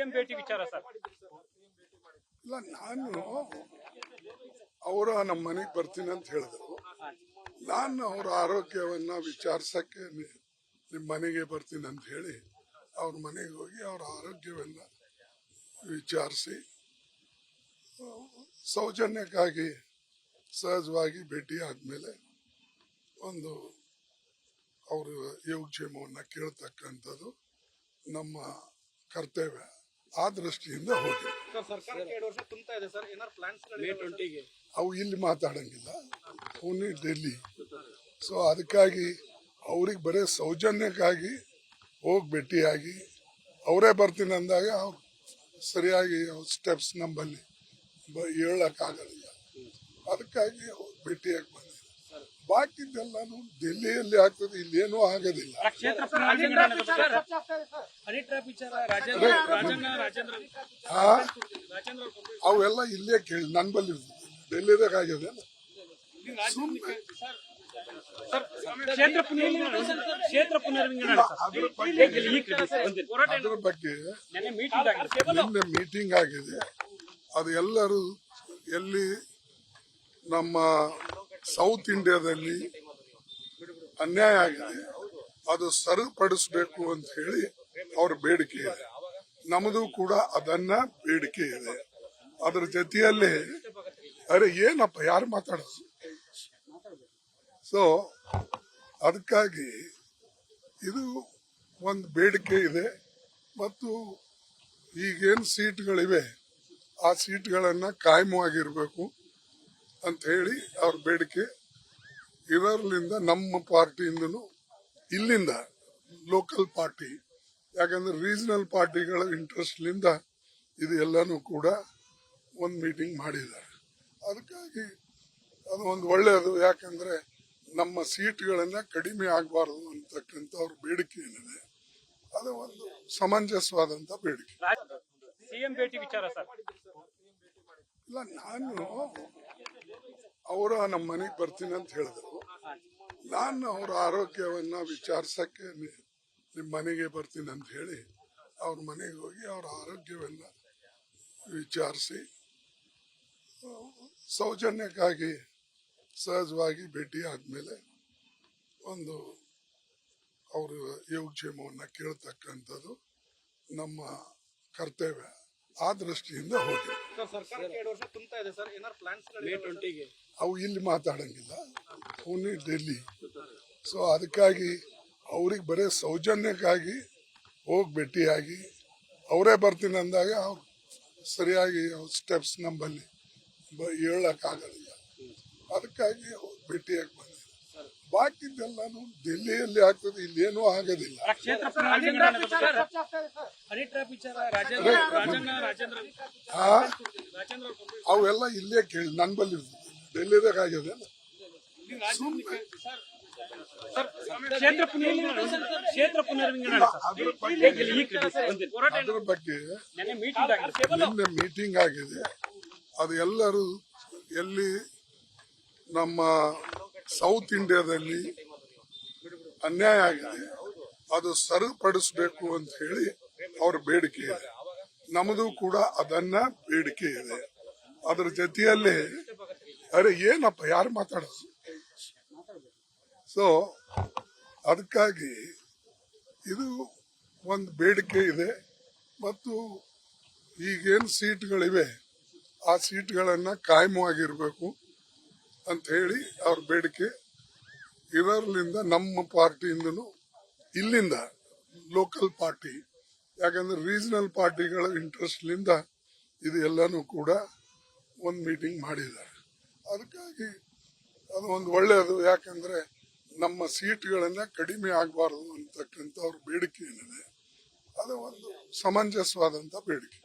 CM ಭೇಟಿ ವಿಚಾರ sir. ಇಲ್ಲ, ನಾನು ಅವರ ನಮ್ಮ ಮನೆಗೆ ಬರ್ತೀನಿ ಅಂತ ಹೇಳಿದ್ರು. ನಾನು ಅವ್ರ ಆರೋಗ್ಯವನ್ನ ವಿಚಾರಿಸಕ್ಕೆ ನಿಮ್ಮ ಮನೆಗೆ ಬರ್ತೀನಿ ಅಂತ ಹೇಳಿ ಅವ್ರ ಮನೆಗೆ ಹೋಗಿ ಅವ್ರ ಆರೋಗ್ಯವನ್ನ ವಿಚಾರಿಸಿ, ಸೌಜನ್ಯಕ್ಕಾಗಿ ಸಹಜವಾಗಿ ಭೇಟಿ ಆದ್ಮೇಲೆ ಒಂದು ಅವರ ಯೋಗಕ್ಷೇಮವನ್ನು ಕೇಳ್ತಕ್ಕಂಥದ್ದು ನಮ್ಮ ಕರ್ತವ್ಯ. ಆ ದೃಷ್ಟಿಯಿಂದ ಹೋಗಿ. ಸರ್ ಸರ್ಕಾರಕ್ಕೆ ಎರಡು ವರ್ಷ ತುಂಬ್ತಾ ಇದೆ ಸರ್. ಏನಾರು ಪ್ಲಾನ್ಸ್ ಮೇ ಟ್ವೆಂಟಿಗೆ ಅವು ಇಲ್ಲಿ ಮಾತಾಡಂಗಿಲ್ಲ. ಓನ್ಲಿ ಡೆಲ್ಲಿ. ಸೊ ಅದಕ್ಕಾಗಿ ಅವ್ರಿಗೆ ಬರೀ ಸೌಜನ್ಯಕ್ಕಾಗಿ ಹೋಗಿ ಭೇಟಿಯಾಗಿ ಅವರೇ ಬರ್ತೀನಿ ಅಂದಾಗ ಅವ್ರು ಸರಿಯಾಗಿ ಸ್ಟೆಪ್ಸ್ ನಂಬಲ್ಲಿ ಬ ಹೇಳಕ್ಕಾಗಲಿಲ್ಲ ಅದಕ್ಕಾಗಿ ಭೇಟಿಯಾಗಿ ಬಾಕಿದ್ದೆಲ್ಲಾನು ಡೆಲ್ಲಿಯಲ್ಲಿ ಆಗ್ತದೆ ಇಲ್ಲೇನೂ ಆಗೋದಿಲ್ಲ. ಕ್ಷೇತ್ರ ಹನಿ ಟ್ರ್ಯಾಪ್ ವಿಚಾರ ರಾಜೇಂದ್ರ ರಾಜಣ್ಣ ರಾಜೇಂದ್ರ. ಆ ರಾಜೇಂದ್ರ ಅವೆಲ್ಲ ಇಲ್ಲೇ ಕೇಳಿ ನನ್ನ ಬಲ್ಲಿ ಡೆಲ್ಲಿದಾಗ ಆಗ್ಯದ ಸುಮ್ಮನೆ ಸರ್. ಕ್ಷೇತ್ರ ಪುನರ್ವಿಂಗಡಣೆ ಕ್ಷೇತ್ರ ಪುನರ್ವಿಂಗಡಣೆ ಸರ್. ಅದ್ರ ಬಗ್ಗೆ ಹೇಗೆ ಈ ಕಡೆ ಬಂದಿದೆ. ಹೋರಾಟ ಬಗ್ಗೆ ನೆನ್ನೆ ಮೀಟಿಂಗ್ ಆಗಿದೆ. ನಿನ್ನೆ ಮೀಟಿಂಗ್ ಆಗಿದೆ. ಅದು ಎಲ್ಲರೂ ಎಲ್ಲಿ ನಮ್ಮ ಸೌತ್ ಇಂಡಿಯಾದಲ್ಲಿ ಅನ್ಯಾಯ ಆಗಿದೆ. ಅದು ಸರಿಪಡಿಸಬೇಕು ಅಂತ ಹೇಳಿ ಅವ್ರ ಬೇಡಿಕೆ ಇದೆ. ನಮ್ಮದು ಕೂಡ ಅದನ್ನ ಬೇಡಿಕೆ ಇದೆ. ಅದರ ಜೊತೆಯಲ್ಲಿ, ಅರೆ ಏನಪ್ಪ, ಯಾರು ಮಾತಾಡೋದು? ಸೊ ಅದಕ್ಕಾಗಿ ಇದು ಒಂದು ಬೇಡಿಕೆ ಇದೆ. ಮತ್ತು ಈಗೇನು ಸೀಟ್ಗಳಿವೆ, ಆ ಸೀಟ್ಗಳನ್ನ ಕಾಯಮವಾಗಿರ್ಬೇಕು ಅಂತ ಹೇಳಿ ಅವ್ರ ಬೇಡಿಕೆ ಇದರಲ್ಲಿಂದ ನಮ್ಮ ಪಾರ್ಟಿಯಿಂದನು ಇಲ್ಲಿಂದ ಲೋಕಲ್ ಪಾರ್ಟಿ ಯಾಕಂದ್ರೆ ರೀಜನಲ್ ಪಾರ್ಟಿಗಳ ಇಂಟ್ರೆಸ್ಟ್ಲಿಂದ ಇದು ಎಲ್ಲನೂ ಕೂಡ ಒಂದು ಮೀಟಿಂಗ್ ಮಾಡಿದ್ದಾರೆ. ಅದಕ್ಕಾಗಿ ಅದು ಒಂದು ಒಳ್ಳೆಯದು ಯಾಕಂದ್ರೆ ನಮ್ಮ ಸೀಟ್ಗಳನ್ನ ಕಡಿಮೆ ಆಗಬಾರದು ಅಂತಕ್ಕಂಥ ಅವ್ರ ಬೇಡಿಕೆ ಏನಿದೆ ಅದು ಒಂದು ಸಮಂಜಸವಾದಂತ ಬೇಡಿಕೆ. ಇಲ್ಲ ನಾನು ಅವರ ನಮ್ಮ ಮನೆಗೆ ಬರ್ತೀನಿ ಅಂತ ಹೇಳಿದ್ರು. ನಾನು ಅವ್ರ ಆರೋಗ್ಯವನ್ನ ವಿಚಾರಿಸಕ್ಕೆ ನಿಮ್ಮ ಮನೆಗೆ ಬರ್ತೀನಿ ಅಂತ ಹೇಳಿ ಅವ್ರ ಮನೆಗೆ ಹೋಗಿ ಅವ್ರ ಆರೋಗ್ಯವನ್ನ ವಿಚಾರಿಸಿ, ಸೌಜನ್ಯಕ್ಕಾಗಿ ಸಹಜವಾಗಿ ಭೇಟಿ ಆದಮೇಲೆ ಒಂದು ಅವರು ಯೋಗಕ್ಷೇಮವನ್ನು ಕೇಳ್ತಕ್ಕಂಥದ್ದು ನಮ್ಮ ಕರ್ತವ್ಯ. ಆ ದೃಷ್ಟಿಯಿಂದ ಹೋಗಿ ಸರ್ ಸರ್ಕಾರಕ್ಕೆ ಎರಡು ವರ್ಷ ತುಂಬ್ತಾ ಇದೆ ಸರ್. ಏನಾರು ಪ್ಲಾನ್ಸ್ ಮೇ ಟ್ವೆಂಟಿಗೆ. ಅವು ಇಲ್ಲಿ ಮಾತಾಡಂಗಿಲ್ಲ. ಪುಣೆ ಡೆಲ್ಲಿ. ಸೊ ಅದಕ್ಕಾಗಿ ಅವ್ರಿಗೆ ಬರೀ ಸೌಜನ್ಯಕ್ಕಾಗಿ ಹೋಗಿ ಭೇಟಿಯಾಗಿ ಅವರೇ ಬರ್ತೀನಿ ಅಂದಾಗ ಅವ್ರು ಸರಿಯಾಗಿ ಸ್ಟೆಪ್ಸ್ ನಂಬಲ್ಲಿ ಬ ಹೇಳಕ್ಕಾಗಲಿಲ್ಲ. ಅದಕ್ಕಾಗಿ ಭೇಟಿಯಾಗಿ ಬಂದಿದೆ ಬಾಕಿದ್ದೆಲ್ಲಾನು ಡೆಲ್ಲಿಯಲ್ಲಿ ಆಗ್ತದೆ ಇಲ್ಲೇನೂ ಆಗೋದಿಲ್ಲ. ಕ್ಷೇತ್ರ ಪುನರ್ವಿಂಗಡಣೆ ಹನಿ ಟ್ರ್ಯಾಪ್ ವಿಚಾರ ರಾಜೇಂದ್ರ ರಾಜಣ್ಣ ರಾಜೇಂದ್ರ ಆ? ರಾಜೇಂದ್ರ ಅವೆಲ್ಲ ಇಲ್ಲೇ ಕೇಳಿ ನನ್ನ ಬಲ್ಲಿ ಡೆಲ್ಲಿದಾಗ ಆಗಿದೆ ಸುಮ್ಮನೆ ಸರ್ ಕ್ಷೇತ್ರ ಪುನರ್ವಿಂಗಡಣೆ ಕ್ಷೇತ್ರ ಪುನರ್ವಿಂಗಡಣೆ ಸರ್. ಅದ್ರ ಬಗ್ಗೆ ನಿನ್ನೆ ಮೀಟಿಂಗ್ ಆಗಿದೆ. ಅದು ಎಲ್ಲರೂ ಎಲ್ಲಿ ನಮ್ಮ ಸೌತ್ ಇಂಡಿಯಾದಲ್ಲಿ ಅನ್ಯಾಯ ಆಗಿದೆ. ಅದು ಸರಿಪಡಿಸಬೇಕು ಅಂತ ಹೇಳಿ ಅವ್ರ ಬೇಡಿಕೆ ಇದೆ. ನಮ್ಮದು ಕೂಡ ಅದನ್ನ ಬೇಡಿಕೆ ಇದೆ. ಅದ್ರ ಜೊತೆಯಲ್ಲಿ, ಅರೆ ಏನಪ್ಪ, ಯಾರು ಮಾತಾಡೋದು? ಸೊ ಅದಕ್ಕಾಗಿ ಇದು ಒಂದು ಬೇಡಿಕೆ ಇದೆ. ಮತ್ತು ಈಗೇನು ಸೀಟ್ಗಳಿವೆ, ಆ ಸೀಟ್ಗಳನ್ನ ಕಾಯಮವಾಗಿರ್ಬೇಕು ಅಂತ ಹೇಳಿ ಅವ್ರ ಬೇಡಿಕೆ ಇದರಲ್ಲಿಂದ ನಮ್ಮ ಪಾರ್ಟಿಯಿಂದನು ಇಲ್ಲಿಂದ ಲೋಕಲ್ ಪಾರ್ಟಿ ಯಾಕಂದ್ರೆ ರೀಜನಲ್ ಪಾರ್ಟಿಗಳ ಇಂಟ್ರೆಸ್ಟ್ಲಿಂದ ಇದು ಎಲ್ಲನೂ ಕೂಡ ಒಂದು ಮೀಟಿಂಗ್ ಮಾಡಿದ್ದಾರೆ. ಅದಕ್ಕಾಗಿ ಅದು ಒಂದು ಒಳ್ಳೆಯದು ಯಾಕಂದ್ರೆ ನಮ್ಮ ಸೀಟ್ಗಳನ್ನ ಕಡಿಮೆ ಆಗಬಾರದು ಅಂತಕ್ಕಂಥ ಅವ್ರ ಬೇಡಿಕೆ ಏನಿದೆ, ಅದು ಒಂದು ಸಮಂಜಸವಾದಂತ ಬೇಡಿಕೆ.